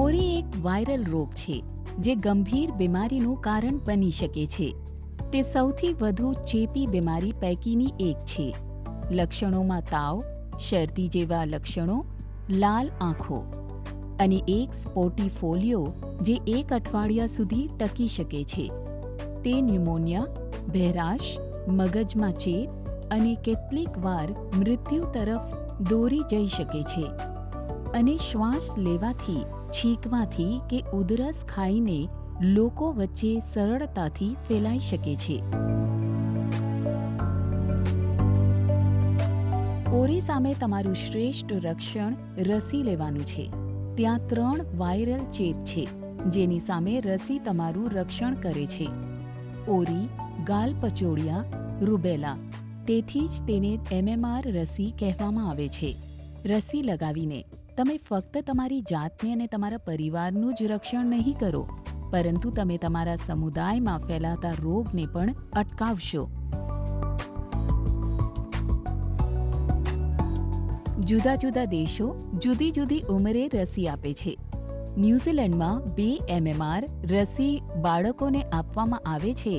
ઓરી એક વાયરલ રોગ છે, જે ગંભીર બીમારીનું કારણ બની શકે છે. તે સૌથી વધુ ચેપી બીમારી પૈકીની એક છે. લક્ષણોમાં તાવ, શરદી જેવા લક્ષણો, લાલ આંખો અને એક સ્પોટી ફોલિયો જે એક અઠવાડિયા સુધી ટકી શકે છે. તે ન્યુમોનિયા બહેરાશ મગજમાં ચેપ અને કેટલીક વાર મૃત્યુ તરફ દોરી જઈ શકે છે. અને શ્વાસ લેવાથી છીંકવાથી કે ઉધરસ ખાઈને લોકો વચ્ચે સરળતાથી ફેલાઈ શકે છે. ઓરી સામે તમારું શ્રેષ્ઠ રક્ષણ રસી લેવાનું છે. ત્યાં ત્રણ વાયરલ ચેપ છે, જેની સામે રસી તમારું રક્ષણ કરે છે. ઓરી, ગાલ પચોડિયા રૂબેલા, તેથી જ તેને એમએમઆર રસી કહેવામાં આવે છે. રસી લગાવીને તમે ફક્ત તમારી જાતને અને તમારા પરિવારનું જ રક્ષણ નહીં કરો, પરંતુ તમે તમારા સમુદાયમાં ફેલાતા રોગને પણ અટકાવશો. જુદા જુદા દેશો જુદી જુદી ઉંમરે રસી આપે છે. ન્યૂઝીલેન્ડમાં બે એમએમઆર રસી બાળકોને આપવામાં આવે છે.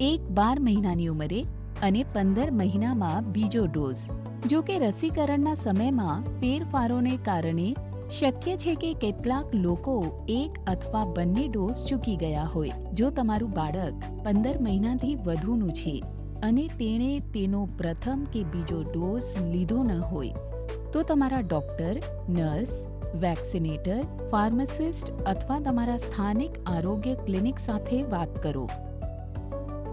એક બાર મહિનાની ઉંમરે અને પંદર મહિનામાં બીજો ડોઝ. જો કે રસીકરણના સમયમાં ફેરફારોને કારણે શક્ય છે કે કેટલાક લોકો એક અથવા બંને ડોઝ ચૂકી ગયા હોય. જો તમારું બાળક પંદર મહિનાથી વધુનું છે અને તેણે તેનો પ્રથમ કે બીજો ડોઝ લીધો ન હોય, તો તમારા ડોક્ટર, નર્સ, વેક્સિનેટર, ફાર્માસિસ્ટ અથવા તમારા સ્થાનિક આરોગ્ય ક્લિનિક સાથે વાત કરો.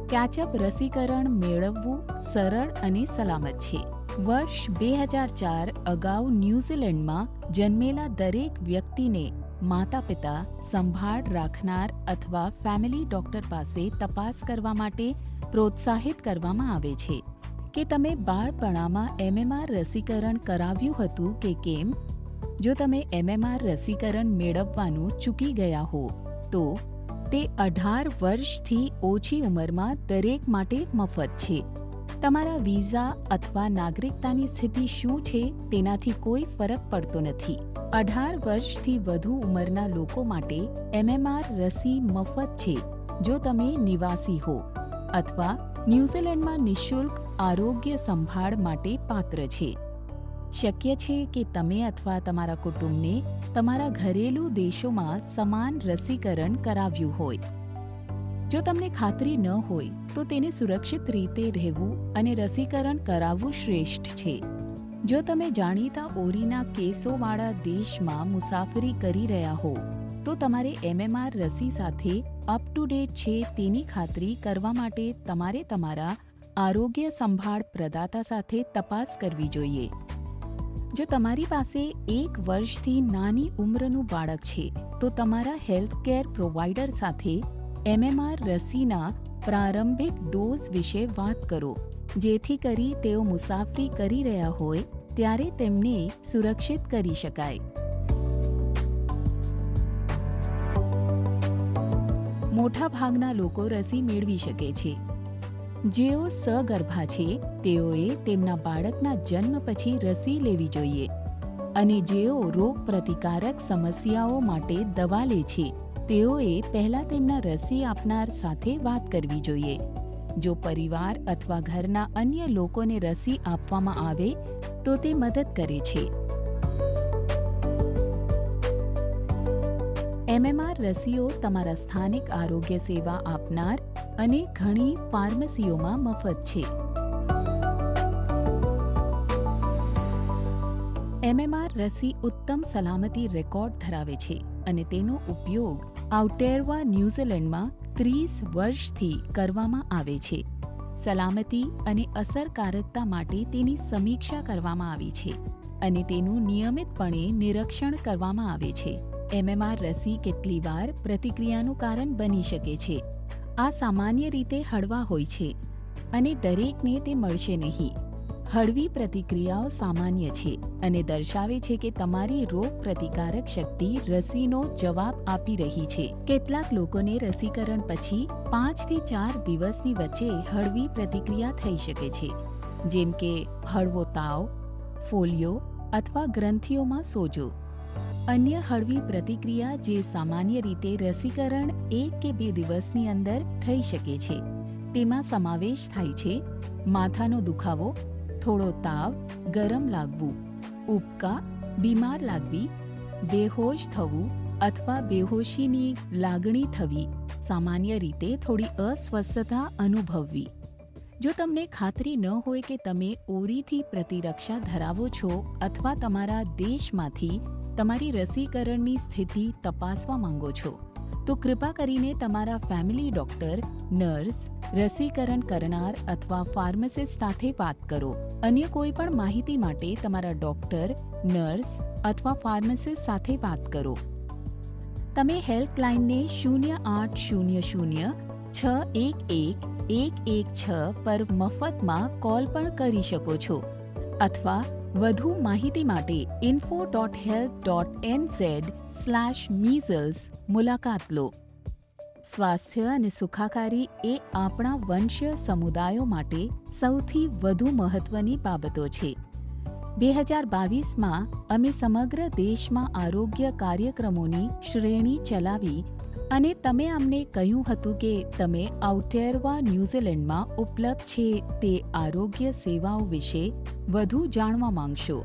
કેચઅપ રસીકરણ મેળવવું સરળ અને સલામત છે. વર્ષ બે હજાર ચાર અગાઉ ન્યૂઝીલેન્ડમાં જન્મેલા દરેક વ્યક્તિને માતા પિતા સંભાળ રાખનાર અથવા ફેમિલી ડોક્ટર પાસે તપાસ કરવા માટે પ્રોત્સાહિત કરવામાં આવે છે. કે તમે બાળપણામાં એમએમઆર રસીકરણ કરાવ્યું હતું કે કેમ? જો તમે એમએમઆર રસીકરણ મેળવવાનું ચૂકી ગયા હો, તો તે અઢાર વર્ષથી ઓછી ઉંમરમાં દરેક માટે મફત છે. તમારા વિઝા અથવા નાગરિકતાની સ્થિતિ શું છે તેનાથી કોઈ ફરક પડતો નથી. અઢાર વર્ષથી વધુ ઉંમરના લોકો માટે એમએમઆર રસી મફત છે. જો તમે નિવાસી હો અથવા ન્યૂઝીલેન્ડમાં નિઃશુલ્ક આરોગ્ય સંભાળ માટે પાત્ર છે. શક્ય છે કે તમે અથવા તમારા કુટુંબને તમારા ઘરેલું દેશોમાં સમાન રસીકરણ કરાવ્યું હોય. જો તમને ખાતરી ન હોય, તો તેને સુરક્ષિત રીતે રહેવું અને રસીકરણ કરાવવું શ્રેષ્ઠ છે. જો તમે જાણીતા ઓરીના કેસોવાળા દેશમાં મુસાફરી કરી રહ્યા હો, તો તમારે એમએમઆર રસી સાથે અપ ટુ ડેટ છે તેની ખાતરી કરવા માટે તમારે તમારા આરોગ્ય સંભાળ પ્રદાતા સાથે તપાસ કરવી જોઈએ. જો તમારી પાસે એક વર્ષથી નાની ઉંમરનું બાળક છે, તો તમારા હેલ્થકેર પ્રોવાઈડર સાથે એમએમઆર રસીના પ્રારંભિક ડોઝ વિશે વાત કરો. જેથી કરી તેઓ મુસાફરી કરી રહ્યા હોય, ત્યારે તેમને સુરક્ષિત કરી શકાય. મોટા ભાગના લોકો રસી મેળવી શકે છે. જેઓ સગર્ભા છે, તેઓએ તેમના બાળકના જન્મ પછી રસી લેવી જોઈએ. અને જેઓ રોગ પ્રતિકારક સમસ્યાઓ માટે દવા લે છે. તેઓએ પહેલા તેમના રસી આપનાર સાથે વાત કરવી જોઈએ. જો પરિવાર અથવા ઘરના અન્ય લોકોને રસી આપવામાં આવે, તો તે મદદ કરે છે. એમએમઆર રસીઓ તમારા સ્થાનિક આરોગ્ય સેવા આપનાર અને ઘણી ફાર્મસીઓમાં મફત છે. એમએમઆર રસી ઉત્તમ સલામતી રેકોર્ડ ધરાવે છે અને તેનો ઉપયોગ આઉટેરવા ન્યૂઝીલેન્ડમાં ત્રીસ વર્ષથી કરવામાં આવે છે. સલામતી અને અસરકારકતા માટે તેની સમીક્ષા કરવામાં આવી છે અને તેનું નિયમિતપણે નિરીક્ષણ કરવામાં આવે છે. એમએમઆર રસી કેટલી વાર પ્રતિક્રિયાનું કારણ બની શકે છે. આ સામાન્ય રીતે હળવા હોય છે અને દરેકને તે મળશે નહીં. હળવી પ્રતિક્રિયાઓ સામાન્ય છે અને દર્શાવે છે કે તમારી રોગ પ્રતિકારક શક્તિ રસીનો જવાબ આપી રહી છે. કેટલાક લોકોને રસીકરણ પછી પાંચથી ચાર દિવસની વચ્ચે હળવી પ્રતિક્રિયા થઈ શકે છે, જેમ કે હળવો તાવ, ફોલિયો અથવા ગ્રંથિઓમાં સોજો. અન્ય હળવી પ્રતિક્રિયા જે સામાન્ય રીતે રસીકરણ એક કે બે દિવસની અંદર થઈ શકે છે, તેમાં સમાવેશ થાય છે માથાનો દુખાવો થોડો તાવ, ગરમ લાગવું, ઉબકા, બીમાર લાગવી, બેહોશ થવું અથવા બેહોશીની લાગણી થવી સામાન્ય રીતે થોડી અસ્વસ્થતા અનુભવવી. જો તમને ખાતરી ન હોય કે તમે ઓરીથી પ્રતિરક્ષા ધરાવો છો અથવા તમારા દેશમાંથી તમારી રસીકરણની સ્થિતિ તપાસવા માંગો છો તો કૃપા કરીને તમારા ફેમિલી ડોક્ટર, નર્સ, રસીકરણ કરનાર અથવા ફાર્માસિસ્ટ સાથે વાત કરો. અન્ય કોઈ પણ માહિતી માટે તમારા ડોક્ટર, નર્સ અથવા ફાર્માસિસ્ટ સાથે વાત કરો. તમે હેલ્પલાઇનને શૂન્ય આઠ શૂન્ય શૂન્ય છ એક એક એક એક છ પર મફતમાં કોલ પણ કરી શકો છો. અથવા વધુ માહિતી માટે info dot help dot N Z slash measles મુલાકાત લો. સ્વાસ્થ્ય અને સુખાકારી એ આપણા વંશીય સમુદાયો માટે સૌથી વધુ મહત્વની બાબતો છે. બે હજાર બાવીસમાં અમે સમગ્ર દેશમાં આરોગ્ય કાર્યક્રમોની શ્રેણી ચલાવી અને તમે અમને કહ્યું હતું કે તમે આઉટેરવા ન્યૂઝીલેન્ડમાં ઉપલબ્ધ છે તે આરોગ્ય સેવાઓ વિશે વધુ જાણવા માંગશો.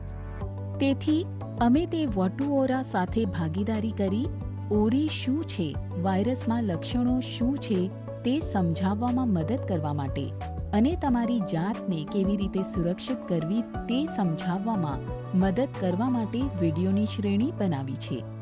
તેથી, અમે તે વટુઓરા સાથે ભાગીદારી કરી, ઓરી શું છે, વાયરસમાં લક્ષણો શું છે તે સમજાવવામાં મદદ કરવા માટે અને તમારી જાતને કેવી રીતે સુરક્ષિત કરવી તે સમજાવવામાં મદદ કરવા માટે વિડીયોની શ્રેણી બનાવી છે.